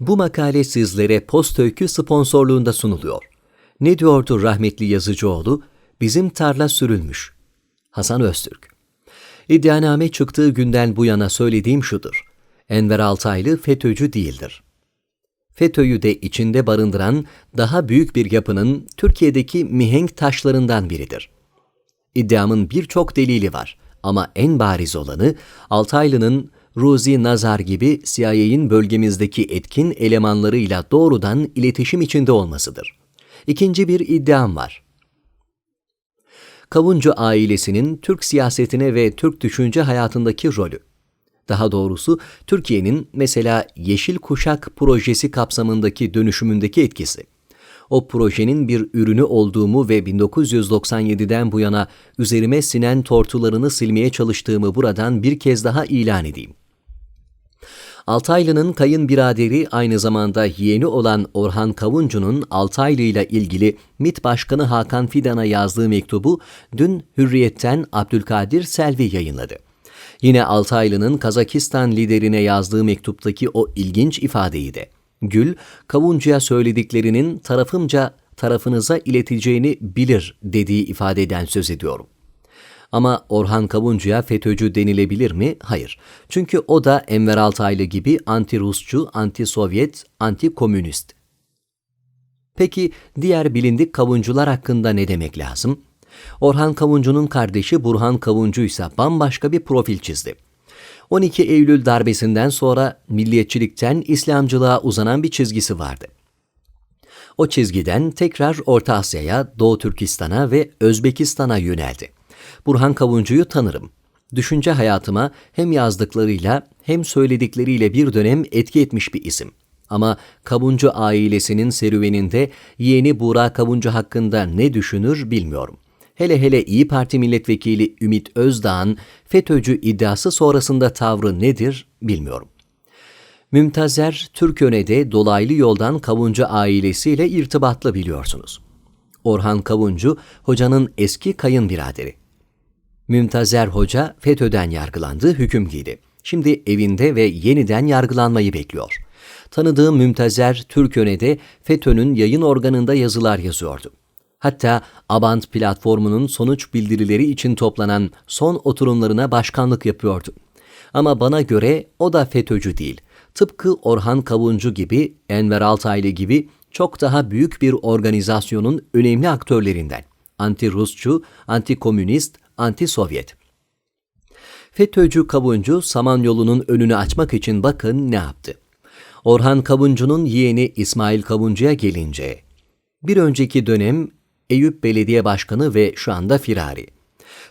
Bu makale sizlere Postöykü sponsorluğunda sunuluyor. Ne diyordu rahmetli Yazıcıoğlu? Bizim tarla sürülmüş. Hasan Öztürk İddianame çıktığı günden bu yana söylediğim şudur. Enver Altaylı FETÖ'cü değildir. FETÖ'yü de içinde barındıran daha büyük bir yapının Türkiye'deki mihenk taşlarından biridir. İddiamın birçok delili var ama en bariz olanı Altaylı'nın Ruzi Nazar gibi CIA'in bölgemizdeki etkin elemanlarıyla doğrudan iletişim içinde olmasıdır. İkinci bir iddiam var. Kavuncu ailesinin Türk siyasetine ve Türk düşünce hayatındaki rolü. Daha doğrusu Türkiye'nin mesela Yeşil Kuşak projesi kapsamındaki dönüşümündeki etkisi. O projenin bir ürünü olduğumu ve 1997'den bu yana üzerime sinen tortularını silmeye çalıştığımı buradan bir kez daha ilan edeyim. Altaylı'nın kayınbiraderi aynı zamanda yeğeni olan Orhan Kavuncu'nun Altaylı ile ilgili MİT Başkanı Hakan Fidan'a yazdığı mektubu dün Hürriyet'ten Abdülkadir Selvi yayınladı. Yine Altaylı'nın Kazakistan liderine yazdığı mektuptaki o ilginç ifadeyi de Gül, Kavuncu'ya söylediklerinin tarafımca tarafınıza ileteceğini bilir dediği ifadeden söz ediyorum. Ama Orhan Kavuncu'ya FETÖ'cü denilebilir mi? Hayır. Çünkü o da Enver Altaylı gibi anti-Rusçu, anti-Sovyet, anti-komünist. Peki diğer bilindik kavuncular hakkında ne demek lazım? Orhan Kavuncu'nun kardeşi Burhan Kavuncu ise bambaşka bir profil çizdi. 12 Eylül darbesinden sonra milliyetçilikten İslamcılığa uzanan bir çizgisi vardı. O çizgiden tekrar Orta Asya'ya, Doğu Türkistan'a ve Özbekistan'a yöneldi. Burhan Kavuncu'yu tanırım. Düşünce hayatıma hem yazdıklarıyla hem söyledikleriyle bir dönem etki etmiş bir isim. Ama Kavuncu ailesinin serüveninde yeğeni Buğra Kavuncu hakkında ne düşünür bilmiyorum. Hele hele İyi Parti milletvekili Ümit Özdağ'ın FETÖ'cü iddiası sonrasında tavrı nedir bilmiyorum. Mümtazer Türköne'de dolaylı yoldan Kavuncu ailesiyle irtibatlı biliyorsunuz. Orhan Kavuncu, hocanın eski kayınbiraderi. Mümtazer Hoca FETÖ'den yargılandı, hüküm giydi. Şimdi evinde ve yeniden yargılanmayı bekliyor. Tanıdığım Mümtazer Türköne'de FETÖ'nün yayın organında yazılar yazıyordu. Hatta Abant platformunun sonuç bildirileri için toplanan son oturumlarına başkanlık yapıyordu. Ama bana göre o da FETÖ'cü değil. Tıpkı Orhan Kavuncu gibi, Enver Altaylı gibi çok daha büyük bir organizasyonun önemli aktörlerinden. Anti-Rusçu, anti-komünist, anti-Sovyet. FETÖ'cü Kavuncu Samanyolu'nun önünü açmak için bakın ne yaptı. Orhan Kavuncu'nun yeğeni İsmail Kavuncu'ya gelince, bir önceki dönem Eyüp Belediye Başkanı ve şu anda firari.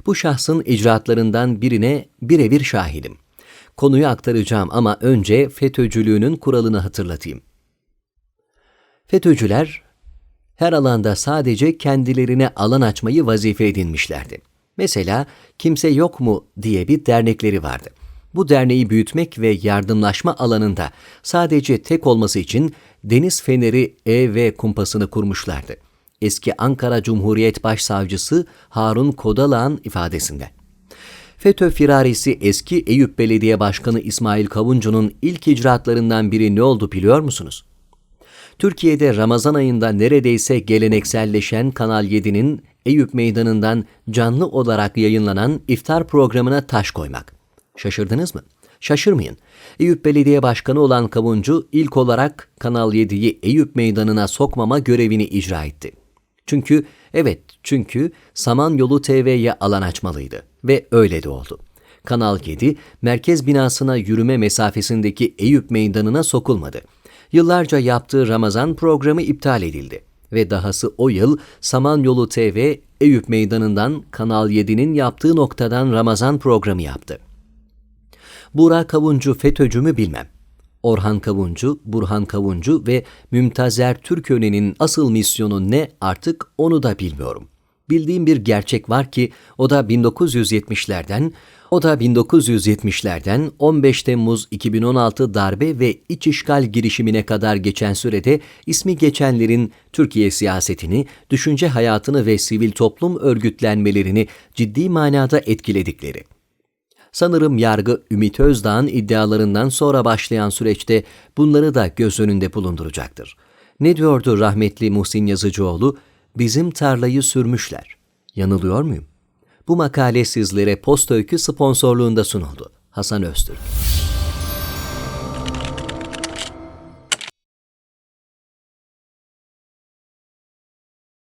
Bu şahsın icraatlarından birine birebir şahidim. Konuyu aktaracağım ama önce FETÖ'cülüğünün kuralını hatırlatayım. FETÖ'cüler her alanda sadece kendilerine alan açmayı vazife edinmişlerdi. Mesela kimse yok mu diye bir dernekleri vardı. Bu derneği büyütmek ve yardımlaşma alanında sadece tek olması için Deniz Feneri EV kumpasını kurmuşlardı. Eski Ankara Cumhuriyet Başsavcısı Harun Kodalağ'ın ifadesinde. FETÖ firarisi eski Eyüp Belediye Başkanı İsmail Kavuncu'nun ilk icraatlarından biri ne oldu biliyor musunuz? Türkiye'de Ramazan ayında neredeyse gelenekselleşen Kanal 7'nin Eyüp Meydanı'ndan canlı olarak yayınlanan iftar programına taş koymak. Şaşırdınız mı? Şaşırmayın. Eyüp Belediye Başkanı olan Kavuncu ilk olarak Kanal 7'yi Eyüp Meydanı'na sokmama görevini icra etti. Çünkü, evet çünkü Samanyolu TV'ye alan açmalıydı ve öyle de oldu. Kanal 7, merkez binasına yürüme mesafesindeki Eyüp Meydanı'na sokulmadı. Yıllarca yaptığı Ramazan programı iptal edildi ve dahası o yıl Samanyolu TV Eyüp Meydanı'ndan Kanal 7'nin yaptığı noktadan Ramazan programı yaptı. Burak Kavuncu FETÖ'cü mü bilmem. Orhan Kavuncu, Burhan Kavuncu ve Mümtazer Türköne'nin asıl misyonu ne artık onu da bilmiyorum. Bildiğim bir gerçek var ki o da 1970'lerden o da 1970'lerden 15 Temmuz 2016 darbe ve iç işgal girişimine kadar geçen sürede ismi geçenlerin Türkiye siyasetini, düşünce hayatını ve sivil toplum örgütlenmelerini ciddi manada etkiledikleri. Sanırım yargı Ümit Özdağ'ın iddialarından sonra başlayan süreçte bunları da göz önünde bulunduracaktır. Ne diyordu rahmetli Muhsin Yazıcıoğlu? Bizim tarlayı sürmüşler. Yanılıyor muyum? Bu makale sizlere Post Öykü sponsorluğunda sunuldu. Hasan Öztürk